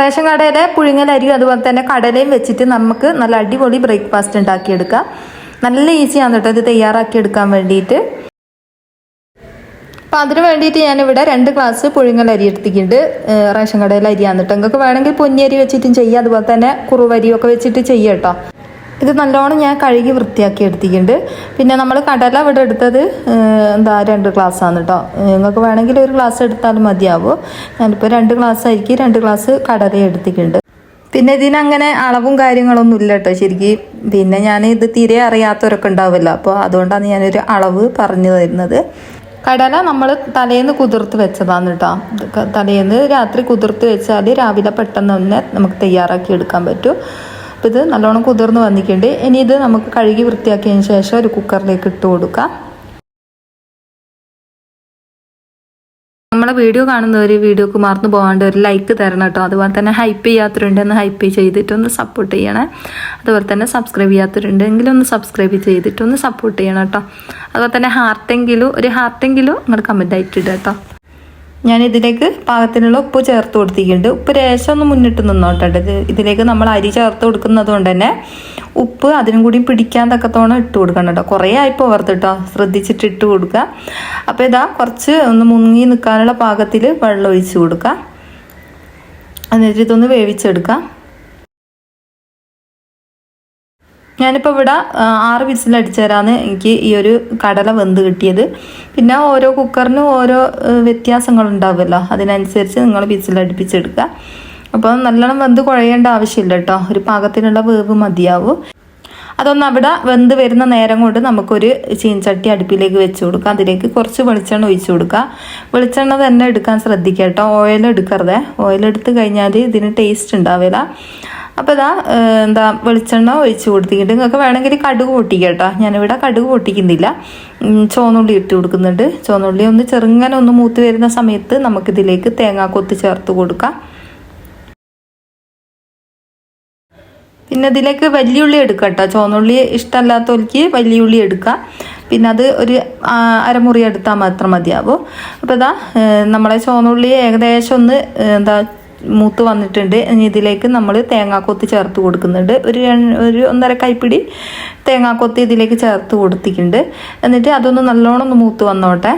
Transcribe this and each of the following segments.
Ration കടയിലെ പുഴുങ്ങലരിയും അതുപോലെ തന്നെ കടലയും വെച്ചിട്ട് നമുക്ക് നല്ല അടിപൊളി ബ്രേക്ക്ഫാസ്റ്റ് ഉണ്ടാക്കിയെടുക്കാം. നല്ല ഈസിയാണ് കേട്ടോ ഇത് തയ്യാറാക്കി എടുക്കാൻ വേണ്ടിയിട്ട്. അപ്പം അതിന് വേണ്ടിയിട്ട് ഞാനിവിടെ രണ്ട് ഗ്ലാസ് പുഴുങ്ങലരി എടുത്തിട്ടുണ്ട്. റേഷൻ കടയിൽ അരിയാണ് കേട്ടോ. നിങ്ങൾക്ക് വേണമെങ്കിൽ പൊന്നിയരി വെച്ചിട്ടും ചെയ്യാം. അതുപോലെ തന്നെ കുറുവരിയൊക്കെ വെച്ചിട്ട് ചെയ്യാം കേട്ടോ. ഇത് നല്ലോണം ഞാൻ കഴുകി വൃത്തിയാക്കി എടുത്തിട്ടുണ്ട്. പിന്നെ നമ്മൾ കടല ഇവിടെ എടുത്തത് എന്താ രണ്ട് ഗ്ലാസ് ആണ് കേട്ടോ. നിങ്ങൾക്ക് വേണമെങ്കിൽ ഒരു ഗ്ലാസ് എടുത്താലും മതിയാവും. ഞാനിപ്പോൾ രണ്ട് ഗ്ലാസ് ആയിരിക്കും രണ്ട് ഗ്ലാസ് കടല എടുത്തിട്ടുണ്ട്. പിന്നെ ഇതിനങ്ങനെ അളവും കാര്യങ്ങളൊന്നും ഇല്ല കേട്ടോ ശരിക്കും. പിന്നെ ഞാൻ ഇത് തീരെ അറിയാത്തവരൊക്കെ ഉണ്ടാവില്ല അപ്പോൾ അതുകൊണ്ടാണ് ഞാനൊരു അളവ് പറഞ്ഞു തരുന്നത്. കടല നമ്മൾ തലേന്ന് കുതിർത്ത് വെച്ചതാണ് കേട്ടോ. തലേന്ന് രാത്രി കുതിർത്ത് വെച്ചാൽ രാവിലെ പെട്ടെന്ന് തന്നെ നമുക്ക് തയ്യാറാക്കി എടുക്കാൻ പറ്റും. ഇത് നല്ലോണം കുതിർന്ന് വന്നിട്ടുണ്ട്. ഇനി ഇത് നമുക്ക് കഴുകി വൃത്തിയാക്കിയതിന് ശേഷം ഒരു കുക്കറിലേക്ക് ഇട്ട് കൊടുക്കാം. നമ്മളെ വീഡിയോ കാണുന്നവർ വീഡിയോക്ക് മറന്നു പോകാണ്ട് ഒരു ലൈക്ക് തരണം കേട്ടോ. അതുപോലെ തന്നെ ഹൈപ്പ് ചെയ്യാത്തവരുണ്ടെന്ന് ഹൈപ്പ് ചെയ്തിട്ടൊന്ന് സപ്പോർട്ട് ചെയ്യണേ. അതുപോലെ തന്നെ സബ്സ്ക്രൈബ് ചെയ്യാത്തവരുണ്ടെങ്കിൽ ഒന്ന് സബ്സ്ക്രൈബ് ചെയ്തിട്ടൊന്ന് സപ്പോർട്ട് ചെയ്യണം കേട്ടോ. അതുപോലെ തന്നെ ഹാർട്ടെങ്കിലും ഒരു ഹാർട്ടെങ്കിലും നിങ്ങൾ കമന്റ് ആയിട്ട് ഇടുക കേട്ടോ. ഞാൻ ഇതിലേക്ക് പാകത്തിനുള്ള ഉപ്പ് ചേർത്ത് കൊടുത്തിട്ടുണ്ട്. ഉപ്പ് രേശം ഒന്ന് മുന്നിട്ട് നിന്നോട്ടെ ഇതിലേക്ക് നമ്മൾ അരി ചേർത്ത് കൊടുക്കുന്നത് കൊണ്ട് തന്നെ ഉപ്പ് അതിനും കൂടി പിടിക്കാൻ തക്കത്തോണം ഇട്ട് കൊടുക്കണം കേട്ടോ. കുറേ ആയിപ്പോൾ ഓർത്ത് കേട്ടോ. ശ്രദ്ധിച്ചിട്ട് ഇട്ട് കൊടുക്കുക. അപ്പോൾ ഇതാ കുറച്ച് ഒന്ന് മുങ്ങി നിൽക്കാനുള്ള പാകത്തിൽ വെള്ളം ഒഴിച്ച് കൊടുക്കുക. എന്നിട്ട് ഇതൊന്ന് വേവിച്ചെടുക്കാം ഞാനിപ്പോൾ ഇവിടെ ആറ് വിസിൽ എനിക്ക് ഈ ഒരു കടല വെന്ത് കിട്ടിയത്. പിന്നെ ഓരോ കുക്കറിനും ഓരോ വ്യത്യാസങ്ങളുണ്ടാവുമല്ലോ. അതിനനുസരിച്ച് നിങ്ങൾ വിസിൽ അടുപ്പിച്ചെടുക്കുക. അപ്പോൾ നല്ലോണം വെന്ത് കുഴയേണ്ട ആവശ്യമില്ല കേട്ടോ. ഒരു പാകത്തിനുള്ള വേവ് മതിയാവും. അതൊന്ന് അവിടെ വെന്ത് വരുന്ന നേരം കൊണ്ട് നമുക്കൊരു ചീൻചട്ടി അടുപ്പിലേക്ക് വെച്ച് കൊടുക്കാം അതിലേക്ക് കുറച്ച് വെളിച്ചെണ്ണ ഒഴിച്ച് കൊടുക്കുക. വെളിച്ചെണ്ണ തന്നെ എടുക്കാൻ ശ്രദ്ധിക്കുക കേട്ടോ. ഓയിൽ എടുക്കരുതേ. ഓയിൽ കഴിഞ്ഞാൽ ഇതിന് ടേസ്റ്റ് ഉണ്ടാവില്ല. അപ്പോൾ ഇതാ എന്താ വെളിച്ചെണ്ണ ഒഴിച്ച് കൊടുത്തിട്ടുണ്ട്. നിങ്ങൾക്ക് വേണമെങ്കിൽ കടുക് പൊട്ടിക്കുക കേട്ടോ. ഞാനിവിടെ കടുക് പൊട്ടിക്കുന്നില്ല. ചോന്നുള്ളി ഇട്ട് കൊടുക്കുന്നുണ്ട്. ചോന്നുള്ളി ഒന്ന് ചെറുങ്ങനെ ഒന്ന് മൂത്ത് വരുന്ന സമയത്ത് നമുക്കിതിലേക്ക് തേങ്ങാക്കൊത്ത് ചേർത്ത് കൊടുക്കാം. പിന്നെ ഇതിലേക്ക് വലിയുള്ളി എടുക്കുക കേട്ടോ. ചുവന്നുള്ളി ഇഷ്ടമല്ലാത്തവർക്ക് വലിയുള്ളി എടുക്കുക പിന്നെ അത് ഒരു അരമുറി എടുത്താൽ മാത്രം മതിയാവും. അപ്പോൾ ഇതാ നമ്മളെ ചുവന്നുള്ളി ഏകദേശം ഒന്ന് എന്താ മൂത്ത് വന്നിട്ടുണ്ട്. ഇനി ഇതിലേക്ക് നമ്മൾ തേങ്ങാക്കൊത്ത് ചേർത്ത് കൊടുക്കുന്നുണ്ട്. ഒരു ഒരു ഒന്നര കൈപ്പിടി തേങ്ങാക്കൊത്ത് ഇതിലേക്ക് ചേർത്ത് കൊടുത്തിട്ടുണ്ട്. എന്നിട്ട് അതൊന്ന് നല്ലോണം ഒന്ന് മൂത്ത് വന്നോട്ടെ.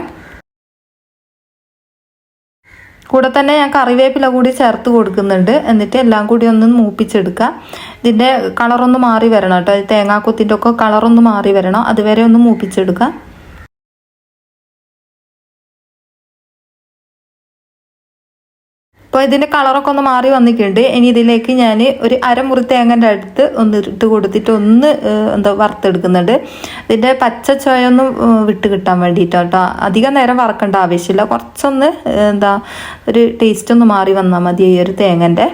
കൂടെ തന്നെ ഞാൻ കറിവേപ്പില കൂടി ചേർത്ത് കൊടുക്കുന്നുണ്ട്. എന്നിട്ട് എല്ലാം കൂടി ഒന്ന് മൂപ്പിച്ചെടുക്കുക ഇതിന്റെ കളറൊന്ന് മാറി വരണം കേട്ടോ. തേങ്ങാക്കൊത്തിന്റെ ഒക്കെ കളറൊന്ന് മാറി വരണം. അതുവരെ ഒന്ന് മൂപ്പിച്ചെടുക്കുക അപ്പോൾ ഇതിന്റെ കളറൊക്കെ ഒന്ന് മാറി വന്നിട്ടുണ്ട്. ഇനി ഇതിലേക്ക് ഞാൻ ഒരു അരമുറി തേങ്ങന്റെ അടുത്ത് ഒന്ന് ഇട്ട് കൊടുത്തിട്ട് ഒന്ന് എന്തോ വറുത്തെടുക്കുന്നുണ്ട്. ഇതിന്റെ പച്ച ചോയൊന്ന് വിട്ട് കിട്ടാൻ വേണ്ടിയിട്ടോ കേട്ടോ അധികം നേരം വറക്കേണ്ട ആവശ്യമില്ല. കുറച്ചൊന്ന് എന്താ ഒരു ടേസ്റ്റ് ഒന്ന് മാറി വന്നാൽ മതി ഈ ഒരു തേങ്ങന്റെ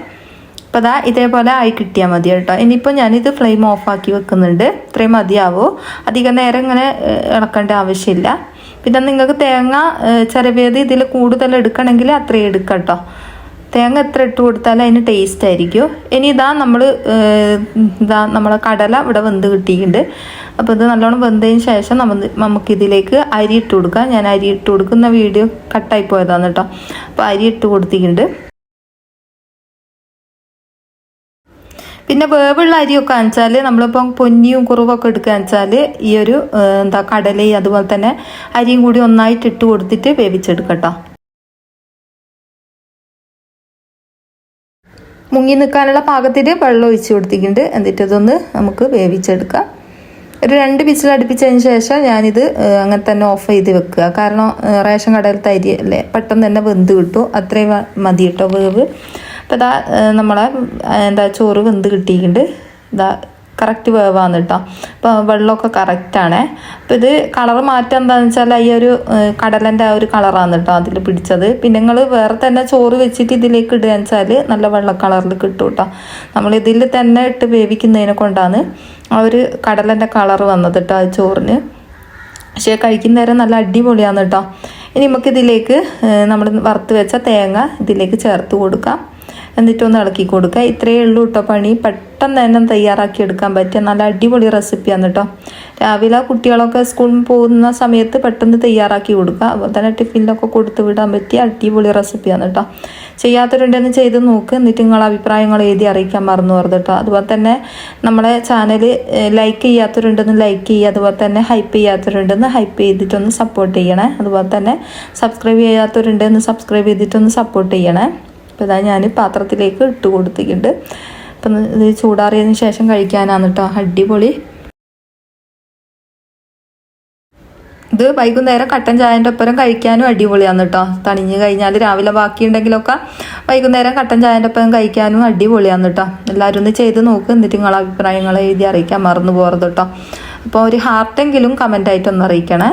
അപ്പോൾ അതാ ഇതേപോലെ ആയി കിട്ടിയാൽ മതി കേട്ടോ. ഇനിയിപ്പോൾ ഞാനിത് ഫ്ലെയിം ഓഫാക്കി വെക്കുന്നുണ്ട്. ഇത്രയും മതിയാവോ. അധികം നേരം ഇങ്ങനെ ഇളക്കേണ്ട ആവശ്യമില്ല. പിന്നെ നിങ്ങൾക്ക് തേങ്ങ ചിരവേത് ഇതിൽ കൂടുതൽ എടുക്കണമെങ്കിൽ അത്രയും എടുക്കാം കേട്ടോ തേങ്ങ എത്ര ഇട്ട് കൊടുത്താലും അതിന് ടേസ്റ്റ് ആയിരിക്കും. ഇനി ഇതാ നമ്മൾ ഇതാ നമ്മളെ കടല ഇവിടെ വെന്ത് കിട്ടിയിട്ടുണ്ട്. അപ്പോൾ ഇത് നല്ലോണം വെന്തതിന് ശേഷം നമ്മൾ നമുക്കിതിലേക്ക് അരി ഇട്ട് കൊടുക്കാം. ഞാൻ അരി ഇട്ട് കൊടുക്കുന്ന വീഡിയോ കട്ടായി പോയതാണ് കേട്ടോ. അപ്പോൾ അരി ഇട്ട് കൊടുത്തിട്ടുണ്ട്. പിന്നെ വേവുള്ള അരിയൊക്കെ വെച്ചാൽ നമ്മളിപ്പം പൊന്നിയും കുറവൊക്കെ എടുക്കുക വെച്ചാൽ ഈ ഒരു എന്താ കടലയും അതുപോലെ തന്നെ അരിയും കൂടി ഒന്നായിട്ട് ഇട്ട് കൊടുത്തിട്ട് വേവിച്ചെടുക്കട്ടോ മുങ്ങി നിൽക്കാനുള്ള പാകത്തിൽ വെള്ളം ഒഴിച്ച് കൊടുത്തിട്ടുണ്ട്. എന്നിട്ട് ഇതൊന്ന് നമുക്ക് വേവിച്ചെടുക്കാം. ഒരു രണ്ട് വിസിൽ അടുപ്പിച്ചതിന് ശേഷം ഞാനിത് അങ്ങനെ തന്നെ ഓഫ് ചെയ്ത് വെക്കുക. കാരണം റേഷൻ കടയിലത്തെ അരി അല്ലേ പെട്ടെന്ന് തന്നെ വെന്ത് കിട്ടും. അത്രയും മതി കേട്ടോ വേവ്. അപ്പോൾ ഇതാ നമ്മളെ എന്താ ചോറ് വെന്ത് കിട്ടിയിട്ടുണ്ട്. ഇതാ കറക്റ്റ് വേവാന്ന് കേട്ടോ അപ്പോൾ വെള്ളമൊക്കെ കറക്റ്റാണേ അപ്പോൾ ഇത് കളർ മാറ്റം എന്താണെന്ന് വെച്ചാൽ ഈ ഒരു കടലന്റെ ആ ഒരു കളറാണ് കേട്ടോ അതിൽ പിടിച്ചത്. പിന്നെ നിങ്ങൾ വേറെ തന്നെ ചോറ് വെച്ചിട്ട് ഇതിലേക്ക് ഇടുക വെച്ചാൽ നല്ല വെള്ള കളറിൽ കിട്ടും കേട്ടോ നമ്മൾ ഇതിൽ തന്നെ ഇട്ട് വേവിക്കുന്നതിനെ കൊണ്ടാണ് ആ ഒരു കടലന്റെ കളർ വന്നത് കേട്ടോ ചോറിന്. പക്ഷേ കഴിക്കുന്നേരം നല്ല അടിപൊളിയാണ് കേട്ടോ ഇനി നമുക്കിതിലേക്ക് നമ്മൾ വറുത്ത് വെച്ച തേങ്ങ ഇതിലേക്ക് ചേർത്ത് കൊടുക്കാം. എന്നിട്ടൊന്ന് ഇളക്കി കൊടുക്കുക. ഇത്രയേ ഉള്ളൂ കേട്ടോ പണി. പെട്ടെന്ന് തന്നെ തയ്യാറാക്കി എടുക്കാൻ പറ്റിയ നല്ല അടിപൊളി റെസിപ്പിയാണ് കേട്ടോ രാവിലെ കുട്ടികളൊക്കെ സ്കൂളിൽ പോകുന്ന സമയത്ത് പെട്ടെന്ന് തയ്യാറാക്കി കൊടുക്കുക. അതുപോലെ തന്നെ ടിഫിനിലൊക്കെ കൊടുത്ത് വിടാൻ പറ്റിയ അടിപൊളി റെസിപ്പിയാണ് കേട്ടോ ചെയ്യാത്തവരുണ്ടെന്ന് ചെയ്ത് നോക്ക്. എന്നിട്ട് നിങ്ങൾ അഭിപ്രായങ്ങൾ എഴുതി അറിയിക്കാൻ മറന്നു പോകരുത് കേട്ടോ അതുപോലെ തന്നെ നമ്മുടെ ചാനൽ ലൈക്ക് ചെയ്യാത്തവരുണ്ടെന്ന് ലൈക്ക് ചെയ്യുക. അതുപോലെ തന്നെ ഹൈപ്പ് ചെയ്യാത്തവരുണ്ടെന്ന് ഹൈപ്പ് ചെയ്തിട്ടൊന്ന് സപ്പോർട്ട് ചെയ്യണേ. അതുപോലെ തന്നെ സബ്സ്ക്രൈബ് ചെയ്യാത്തവരുണ്ടെന്ന് സബ്സ്ക്രൈബ് ചെയ്തിട്ടൊന്ന് സപ്പോർട്ട് ചെയ്യണേ. അപ്പോൾ ഇതാ ഞാൻ പാത്രത്തിലേക്ക് ഇട്ട് കൊടുത്തിട്ടുണ്ട്. അപ്പം ഇത് ചൂടാറിയതിന് ശേഷം കഴിക്കാനാണ് കേട്ടോ അടിപൊളി. ഇത് വൈകുന്നേരം കട്ടൻ ചായന്റെ ഒപ്പരം കഴിക്കാനും അടിപൊളിയാണ് കേട്ടോ തണിഞ്ഞ് കഴിഞ്ഞാൽ രാവിലെ ബാക്കിയുണ്ടെങ്കിലൊക്കെ വൈകുന്നേരം കട്ടൻ ചായന്റെ ഒപ്പം കഴിക്കാനും അടിപൊളിയാണ് കേട്ടോ എല്ലാവരും ഒന്ന് ചെയ്ത് നോക്ക്. എന്നിട്ട് നിങ്ങളെ അഭിപ്രായങ്ങൾ എഴുതി അറിയിക്കാൻ മറന്നു പോകരുത് കേട്ടോ അപ്പോൾ ഒരു ഹാർട്ടെങ്കിലും കമന്റായിട്ടൊന്ന് അറിയിക്കണേ.